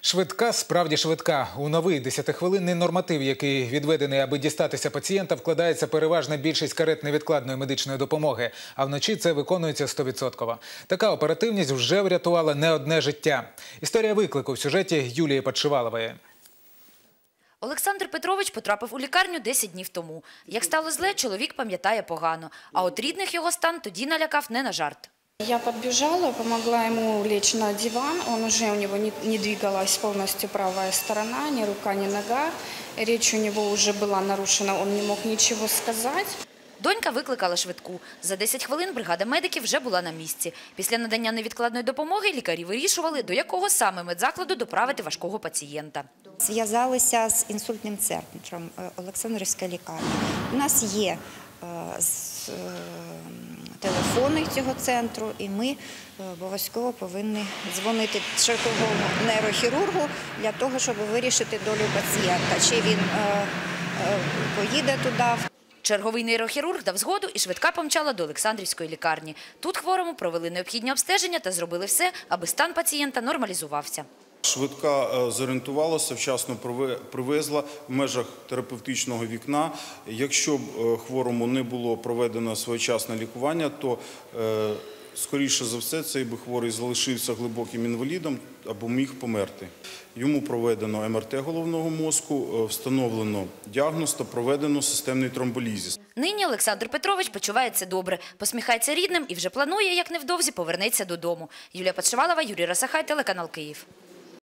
Швидка, справді швидка. У новий десятихвилинний норматив, який відведений, аби дістатися пацієнта, вкладається переважна більшість карет невідкладної медичної допомоги. А вночі це виконується 100%. Така оперативність вже врятувала не одне життя. Історія виклику в сюжеті Юлії Подшивалової. Олександр Петрович потрапив у лікарню 10 днів тому. Як стало зле, чоловік пам'ятає погано. А от рідних його стан тоді налякав не на жарт. Я подбежала, помогла ему лечь на диван. Он уже, у него не, не двигалась полностью правая сторона, ни рука, ни нога. Речь у него уже была нарушена, он не мог ничего сказать. Донька викликала швидку. За 10 хвилин бригада медиків вже була на місці. Після надання невідкладної допомоги лікарі вирішували, до якого саме медзакладу доправити важкого пацієнта. Зв'язалися з інсультним центром е, Олександрівська лікарня. У нас є телефони цього центру, і ми е, обов'язково повинні дзвонити черговому нейрохірургу для того, щоб вирішити долю пацієнта, чи він е, е, поїде туди, Черговий нейрохірург дав згоду і швидка помчала до Олександрівської лікарні. Тут хворому провели необхідні обстеження та зробили все, аби стан пацієнта нормалізувався. Швидка е, зорієнтувалася, вчасно приве- привезла в межах терапевтичного вікна. Якщо б е, хворому не було проведено своєчасне лікування, то е, скоріше за все цей би хворий залишився глибоким інвалідом або міг померти. Йому проведено МРТ головного мозку, встановлено діагноз та проведено системний тромболізіс. Нині Олександр Петрович почувається добре, посміхається рідним і вже планує, як невдовзі повернеться додому. Юлія Подшивалова, Юрій Расахай, телеканал Київ.